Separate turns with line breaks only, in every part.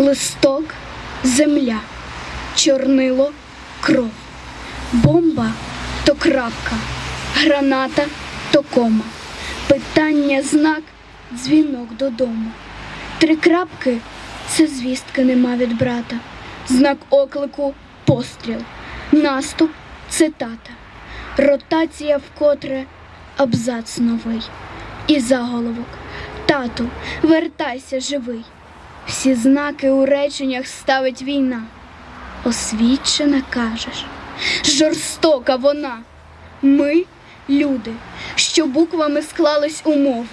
листок, земля, чорнило, кров, бомба то крапка, граната то кома, питання знак, дзвінок додому. Три крапки це звістки нема від брата, знак оклику постріл, наступ цитата, ротація вкотре абзац новий. І заголовок Тату, вертайся живий. Всі знаки у реченнях ставить війна. Освічена кажеш, жорстока вона. Ми люди, що буквами склались у мову,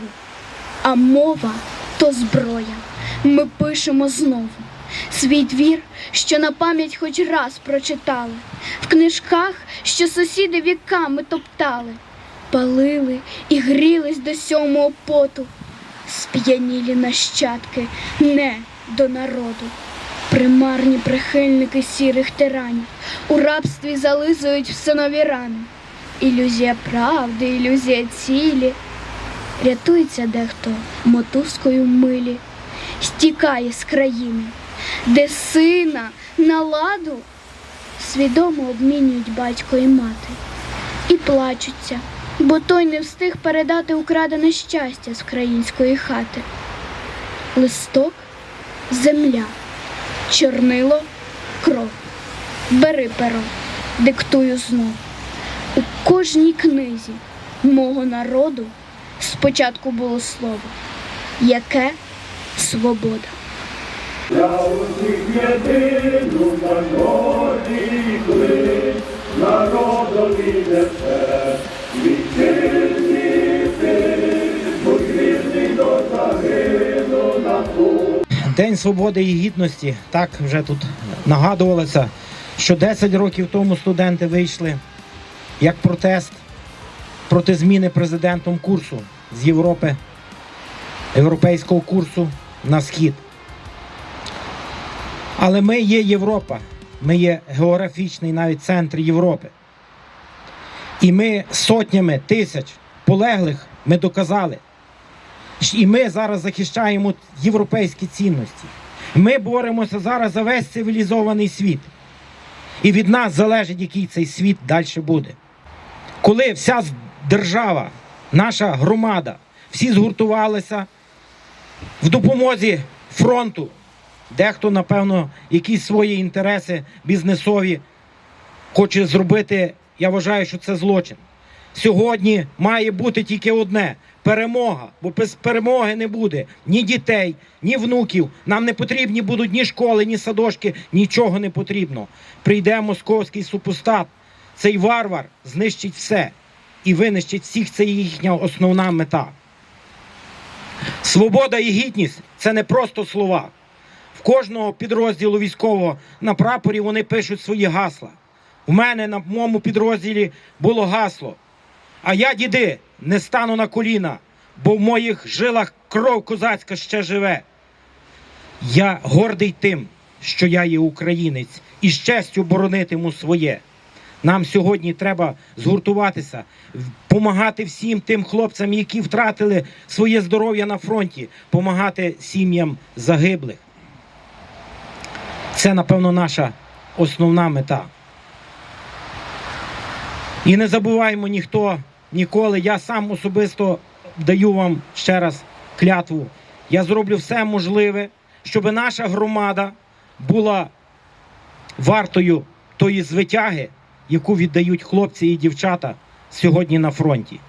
а мова то зброя. Ми пишемо знову. Свій твір, що на пам'ять хоч раз прочитали, в книжках, що сусіди віками топтали, палили і грілись до сьомого поту, сп'янілі нащадки не до народу. Примарні прихильники сірих тиранів у рабстві зализують все нові рани. Ілюзія правди, ілюзія цілі. Рятується дехто мотузкою милі, стікає з країни, де сина на ладу свідомо обмінюють батько і мати, і плачуться, бо той не встиг передати украдене щастя з української хати. Листок, земля, чорнило, кров. Бери перо, диктую знов. У кожній книзі мого народу спочатку було слово, яке свобода.
Я усіх єдину клич, народові несе,
День свободи і гідності. Так вже тут нагадувалося, що 10 років тому студенти вийшли як протест проти зміни президентом курсу з Європи, європейського курсу на схід. Але ми є Європа, ми є географічний навіть центр Європи. І ми сотнями тисяч полеглих ми доказали. І ми зараз захищаємо європейські цінності. Ми боремося зараз за весь цивілізований світ. І від нас залежить, який цей світ далі буде. Коли вся держава, наша громада, всі згуртувалися в допомозі фронту, дехто, напевно, якісь свої інтереси бізнесові хоче зробити, я вважаю, що це злочин. Сьогодні має бути тільки одне перемога, бо без перемоги не буде ні дітей, ні внуків. Нам не потрібні будуть ні школи, ні садочки, нічого не потрібно. Прийде московський супостат, цей варвар знищить все і винищить всіх. Це їхня основна мета. Свобода і гідність це не просто слова. В кожного підрозділу військового на прапорі вони пишуть свої гасла. У мене на моєму підрозділі було гасло. А я, діди, не стану на коліна, бо в моїх жилах кров козацька ще живе. Я гордий тим, що я є українець і з честю боронитиму своє. Нам сьогодні треба згуртуватися, допомагати всім тим хлопцям, які втратили своє здоров'я на фронті, допомагати сім'ям загиблих. Це, напевно, наша основна мета. І не забуваємо ніхто ніколи. Я сам особисто даю вам ще раз клятву. Я зроблю все можливе, щоб наша громада була вартою тої звитяги, яку віддають хлопці і дівчата сьогодні на фронті.